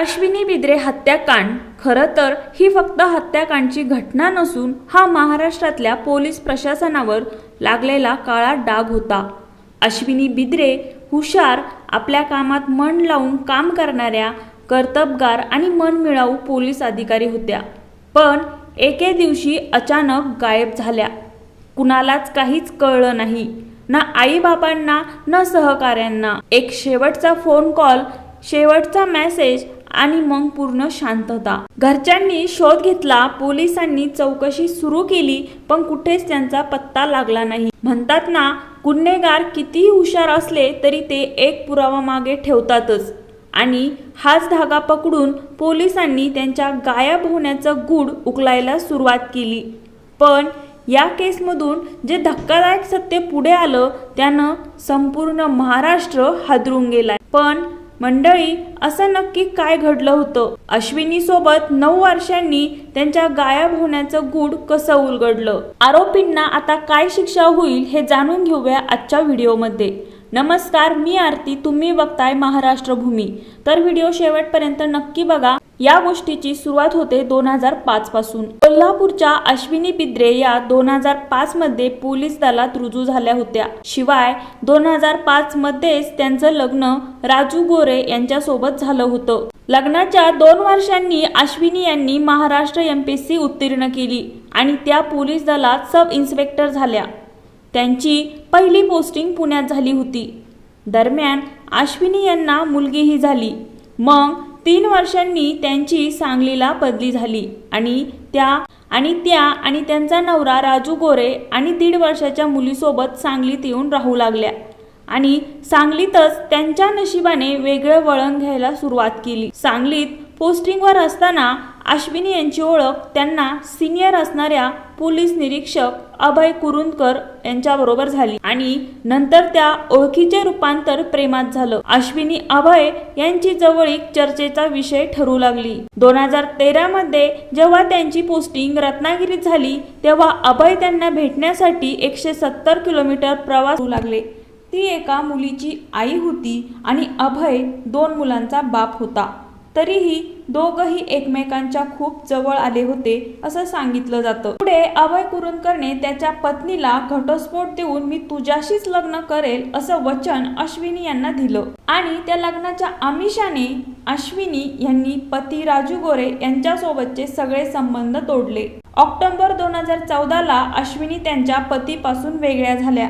अश्विनी बिद्रे हत्याकांड. खरं तर ही फक्त हत्याकांडची घटना नसून हा महाराष्ट्रातल्या पोलीस प्रशासनावर लागलेला काळा डाग होता. अश्विनी बिद्रे हुशार आपल्या कामात मन लावून काम करणाऱ्या कर्तबगार आणि मनमिळाऊ पोलीस अधिकारी होत्या. पण एके दिवशी अचानक गायब झाल्या. कुणालाच काहीच कळलं नाही. ना आईबापांना न सहकाऱ्यांना. एक शेवटचा फोन कॉल शेवटचा मेसेज आणि मग पूर्ण शांतता घरच्यांनी शोध घेतला पोलिसांनी चौकशी सुरू केली पण कुठेच त्यांचा पत्ता लागला नाही. म्हणतात ना गुन्हेगार कितीही हुशार असले तरी ते एक पुरावा मागे ठेवतातच. आणि हाच धागा पकडून पोलिसांनी त्यांच्या गायब होण्याचं गूढ उकलायला सुरुवात केली. पण या केसमधून जे धक्कादायक सत्य पुढे आलं त्यानं संपूर्ण महाराष्ट्र हादरून गेलाय. पण मंडळी असं नक्की काय घडलं होतं? अश्विनी सोबत नऊ वर्षांनी त्यांच्या गायब होण्याचं गूढ कसं उलगडलं? आरोपींना आता काय शिक्षा होईल हे जाणून घेऊया आजच्या व्हिडिओमध्ये. नमस्कार मी आरती तुम्ही बघताय महाराष्ट्र भूमी तर व्हिडिओ शेवटपर्यंत नक्की बघा. या गोष्टीची सुरुवात होते दोन हजार पाच पासून. कोल्हापूरच्या अश्विनी बिद्रे या दोन हजार पाच मध्ये पोलीस दलात रुजू झाल्या होत्या. शिवाय दोन हजार पाच मध्येच त्यांचं लग्न राजू गोरे यांच्यासोबत झालं होतं. लग्नाच्या दोन वर्षांनी अश्विनी यांनी महाराष्ट्र एमपीएससी उत्तीर्ण केली आणि त्या पोलीस दलात सब इन्स्पेक्टर झाल्या. त्यांची पहिली पोस्टिंग पुण्यात झाली होती. दरम्यान अश्विनी यांना मुलगीही झाली. मग तीन वर्षांनी त्यांची सांगलीला बदली झाली आणि त्या आणि त्या आणि त्यांचा नवरा राजू गोरे आणि दीड वर्षाच्या मुलीसोबत सांगलीत येऊन राहू लागल्या. आणि सांगलीतच त्यांच्या नशिबाने वेगळं वळण घ्यायला सुरुवात केली. सांगलीत पोस्टिंगवर असताना अश्विनी यांची ओळख त्यांना सिनियर असणाऱ्या पोलीस निरीक्षक अभय कुरुंदकर यांच्याबरोबर झाली. आणि नंतर त्या ओळखीचे रूपांतर प्रेमात झालं. अश्विनी अभय यांची जवळीक चर्चेचा विषय ठरू लागली. दोन हजार तेरा मध्ये जेव्हा त्यांची पोस्टिंग रत्नागिरीत झाली तेव्हा अभय त्यांना भेटण्यासाठी एकशे सत्तर किलोमीटर प्रवास करू लागले. ती एका मुलीची आई होती आणि अभय दोन मुलांचा बाप होता. तरीही दोघही एकमेकांच्या खूप जवळ आले होते असं सांगितलं जातं. पुढे अभय कुरुंदकरने त्याच्या पत्नीला घटस्फोट देऊन मी तुझ्याशीच लग्न करेल असं वचन अश्विनी यांना दिलं. आणि त्या लग्नाच्या आमिषाने अश्विनी यांनी पती राजू गोरे यांच्यासोबतचे सगळे संबंध तोडले. ऑक्टोबर दोन हजार चौदाला अश्विनी त्यांच्या पतीपासून वेगळ्या झाल्या.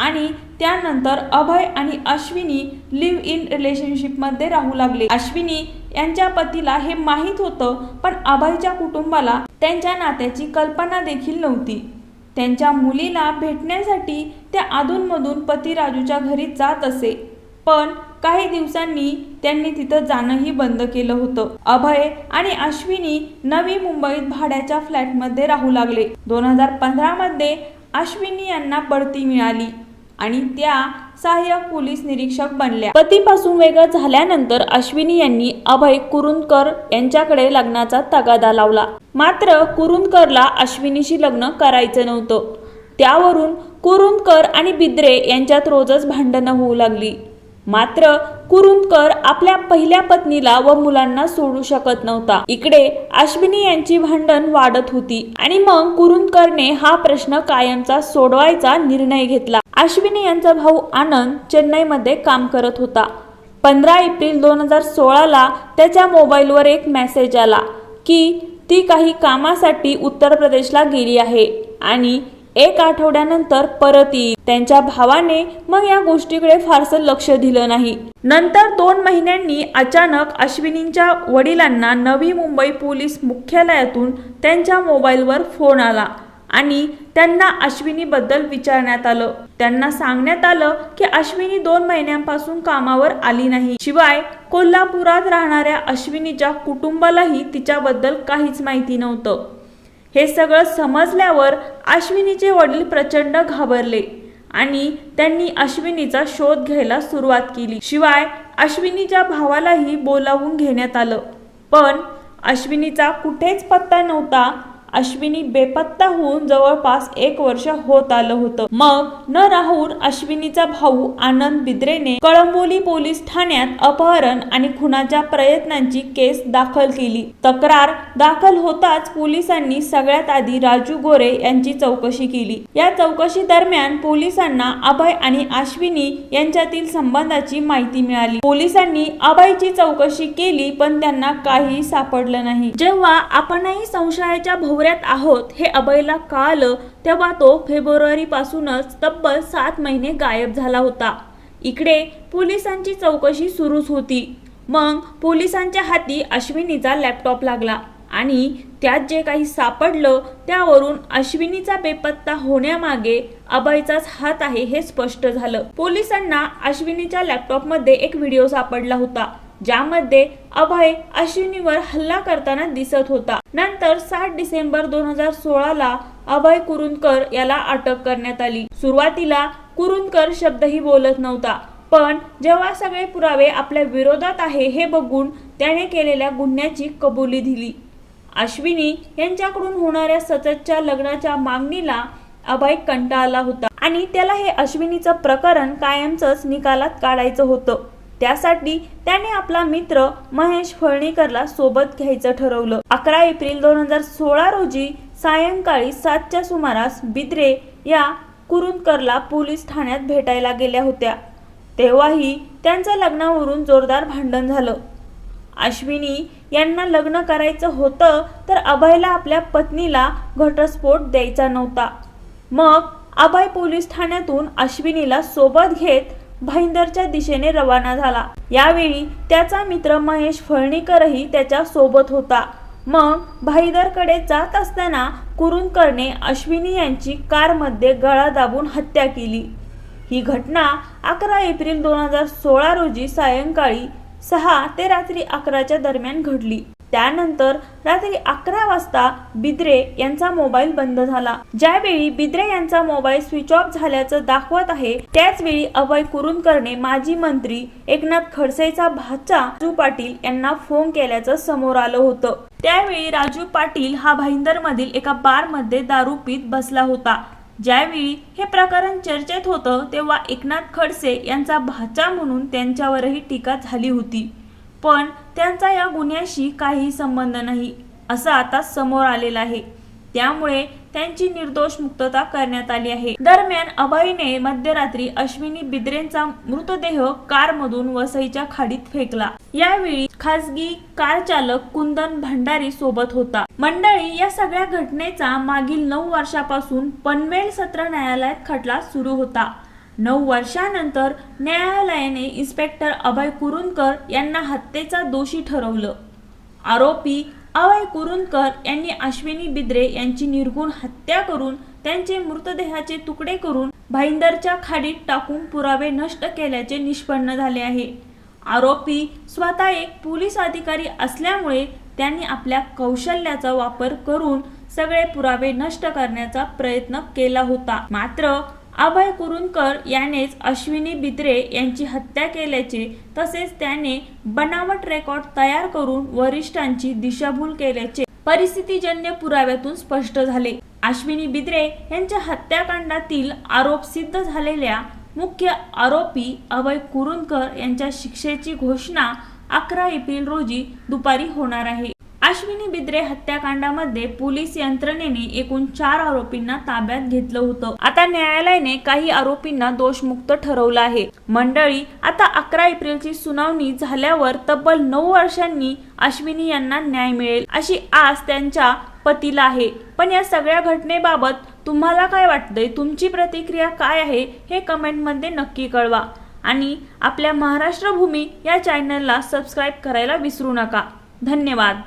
आणि त्यानंतर अभय आणि अश्विनी लिव्ह इन रिलेशनशिपमध्ये राहू लागले. अश्विनी यांच्या पतीला हे माहीत होतं पण अभयच्या कुटुंबाला त्यांच्या नात्याची कल्पना देखील नव्हती. त्यांच्या मुलीला भेटण्यासाठी त्या अधूनमधून पती राजूच्या घरी जात असे. पण काही दिवसांनी त्यांनी तिथं जाणंही बंद केलं होतं. अभय आणि अश्विनी नवी मुंबईत भाड्याच्या फ्लॅटमध्ये राहू लागले. दोन हजार पंधरामध्ये अश्विनी यांना बढती मिळाली. आणि त्या सहाय्यक पोलीस निरीक्षक बनल्या. पतीपासून वेगळं झाल्यानंतर अश्विनी यांनी अभय कुरुंदकर यांच्याकडे लग्नाचा तगादा लावला. मात्र कुरुंदकरला अश्विनीशी लग्न करायचं नव्हतं. त्यावरून कुरुंदकर आणि बिद्रे यांच्यात रोजच भांडणं होऊ लागली. मात्र कुरुंदकर आपल्या पहिल्या पत्नीला व मुलांना सोडू शकत नव्हता. इकडे अश्विनी यांची भांडण वाढत होती आणि मग कुरुंदकरने हा प्रश्न कायमचा सोडवायचा निर्णय घेतला. अश्विनी यांचा भाऊ आनंद चेन्नईमध्ये काम करत होता. पंधरा एप्रिल दोन हजार सोळाला त्याच्या मोबाईलवर एक मेसेज आला की ती काही कामासाठी उत्तर प्रदेशला गेली आहे आणि एक आठवड्यानंतर परत येईल. त्यांच्या भावाने मग या गोष्टीकडे फारसं लक्ष दिलं नाही. नंतर दोन महिन्यांनी अचानक अश्विनींच्या वडिलांना नवी मुंबई पोलीस मुख्यालयातून त्यांच्या मोबाईलवर फोन आला आणि त्यांना अश्विनीबद्दल विचारण्यात आलं. त्यांना सांगण्यात आलं की अश्विनी दोन महिन्यांपासून कामावर आली नाही. शिवाय कोल्हापुरात राहणाऱ्या अश्विनीच्या कुटुंबालाही तिच्याबद्दल काहीच माहिती नव्हतं. हे सगळं समजल्यावर अश्विनीचे वडील प्रचंड घाबरले आणि त्यांनी अश्विनीचा शोध घ्यायला सुरुवात केली. शिवाय अश्विनीच्या भावालाही बोलावून घेण्यात आलं. पण अश्विनीचा कुठेच पत्ता नव्हता अश्विनी बेपत्ता होऊन जवळपास एक वर्ष होत आलं होतं. मग न राहून अश्विनीचा भाऊ आनंद बिद्रेने कळंबोली पोलीस ठाण्यात अपहरण आणि खुनाच्या प्रयत्नांची केस दाखल केली. तक्रार दाखल होताच पोलिसांनी सगळ्यात आधी राजू गोरे यांची चौकशी केली. या चौकशी दरम्यान पोलिसांना अभय आणि अश्विनी यांच्यातील संबंधाची माहिती मिळाली. पोलिसांनी अभयची चौकशी केली पण त्यांना काही सापडलं नाही. जेव्हा आपणही संशयाच्या भोवऱ्यात आहोत हे अभयला कळालं तेव्हा तो फेब्रुवारीपासूनच तब्बल सात महिने गायब झाला होता. इकडे पोलिसांची चौकशी सुरूच होती. मग पोलिसांच्या हाती अश्विनीचा लॅपटॉप लागला आणि त्यात जे काही सापडलं त्यावरून अश्विनीचा बेपत्ता होण्यामागे अभयचाच हात आहे हे स्पष्ट झालं. पोलिसांना अश्विनीच्या लॅपटॉपमध्ये एक व्हिडिओ सापडला होता. ज्यामध्ये अभय अश्विनीवर हल्ला करताना दिसत होता. नंतर सात डिसेंबर दोन हजार सोळाला अभय कुरुंदकर याला अटक करण्यात आली. सुरुवातीला कुरुंदकर शब्दही बोलत नव्हता. पण जेव्हा सगळे पुरावे आपल्या विरोधात आहे हे बघून त्याने केलेल्या गुन्ह्याची कबुली दिली. अश्विनी यांच्याकडून होणाऱ्या सततच्या लग्नाच्या मागणीला अभय कंटाळला होता आणि त्याला हे अश्विनीचं प्रकरण कायमचंच निकालात काढायचं होतं. त्यासाठी त्याने आपला मित्र महेश फळणीकरला सोबत घ्यायचं ठरवलं. अकरा एप्रिल दोन हजार सोळा रोजी सायंकाळी सातच्या सुमारास बिद्रे या कुरुंदकरला पोलीस ठाण्यात भेटायला गेल्या होत्या. तेव्हाही त्यांचं लग्नावरून जोरदार भांडण झालं. अश्विनी यांना लग्न करायचं होतं तर अभयला आपल्या पत्नीला घटस्फोट द्यायचा नव्हता. मग अभय पोलीस ठाण्यातून अश्विनीला सोबत घेत भाईंदरच्या दिशेने रवाना झाला. यावेळी त्याचा मित्र महेश फळणीकरही त्याच्या सोबत होता. मग भाईदरकडे जात असताना कुरुंदकरने अश्विनी यांची कारमध्ये गळा दाबून हत्या केली. ही घटना अकरा एप्रिल दोन हजार सोळा रोजी सायंकाळी सहा ते रात्री अकराच्या दरम्यान घडली. त्यानंतर रात्री अकरा वाजता बिद्रे यांचा मोबाईल बंद झाला. ज्यावेळी बिद्रे यांचा मोबाईल स्विच ऑफ झाल्याचं दाखवत आहे त्याच वेळी अभय कुरुंदकरने माजी मंत्री एकनाथ खडसेचा भाचा राजू पाटील यांना फोन केल्याचं समोर आलं होतं. त्यावेळी राजू पाटील हा भाईंदर मधील एका बारमध्ये दारू पीत बसला होता. ज्यावेळी हे प्रकरण चर्चेत होतं तेव्हा एकनाथ खडसे यांचा भाचा म्हणून त्यांच्यावरही टीका झाली होती. पण त्यांचा या गुन्ह्याशी काही संबंध नाही असं आता समोर आलेलं आहे. त्यामुळे त्यांची निर्दोष मुक्तता करण्यात आली आहे. दरम्यान अभयने मध्यरात्री अश्विनी बिद्रेंचा मृतदेह कारमधून वसईच्या खाडीत फेकला. यावेळी खासगी कार चालक कुंदन भंडारी सोबत होता. मंडळी या सगळ्या घटनेचा मागील नऊ वर्षापासून पनवेल सत्र न्यायालयात खटला सुरू होता. नऊ वर्षानंतर न्यायालयाने इन्स्पेक्टर अभय कुरुंदकर यांना हत्येचा दोषी ठरवलं. आरोपी अभय कुरुंदकर यांनी अश्विनी बिद्रे यांची निर्गुण हत्या करून त्यांचे मृतदेहाचे तुकडे करून भाईंदरच्या खाडीत टाकून पुरावे नष्ट केल्याचे निष्पन्न झाले आहे. आरोपी स्वतः एक पोलीस अधिकारी असल्यामुळे त्यांनी आपल्या कौशल्याचा वापर करून सगळे पुरावे नष्ट करण्याचा प्रयत्न केला होता. मात्र अभय कुरुंदकर यानेच अश्विनी बिद्रे यांची हत्या केल्याचे तसेच त्याने बनावट रेकॉर्ड तयार करून वरिष्ठांची दिशाभूल केल्याचे परिस्थितीजन्य पुराव्यातून स्पष्ट झाले. अश्विनी बिद्रे यांच्या हत्याकांडातील आरोप सिद्ध झालेल्या मुख्य आरोपी अभय कुरुंदकर यांच्या शिक्षेची घोषणा अकरा एप्रिल रोजी दुपारी होणार आहे. अश्विनी बिद्रे हत्याकांडामध्ये पोलीस यंत्रणेने एकूण चार आरोपींना ताब्यात घेतलं होतं. आता न्यायालयाने काही आरोपींना दोषमुक्त ठरवलं आहे. मंडळी आता अकरा एप्रिलची सुनावणी झाल्यावर तब्बल नऊ वर्षांनी अश्विनी यांना न्याय मिळेल अशी आस त्यांच्या पतीला आहे. पण या सगळ्या घटनेबाबत तुम्हाला काय वाटतंय? तुमची प्रतिक्रिया काय आहे? हे कमेंटमध्ये नक्की कळवा. आणि आपल्या महाराष्ट्र भूमी या चॅनलला सबस्क्राईब करायला विसरू नका. धन्यवाद.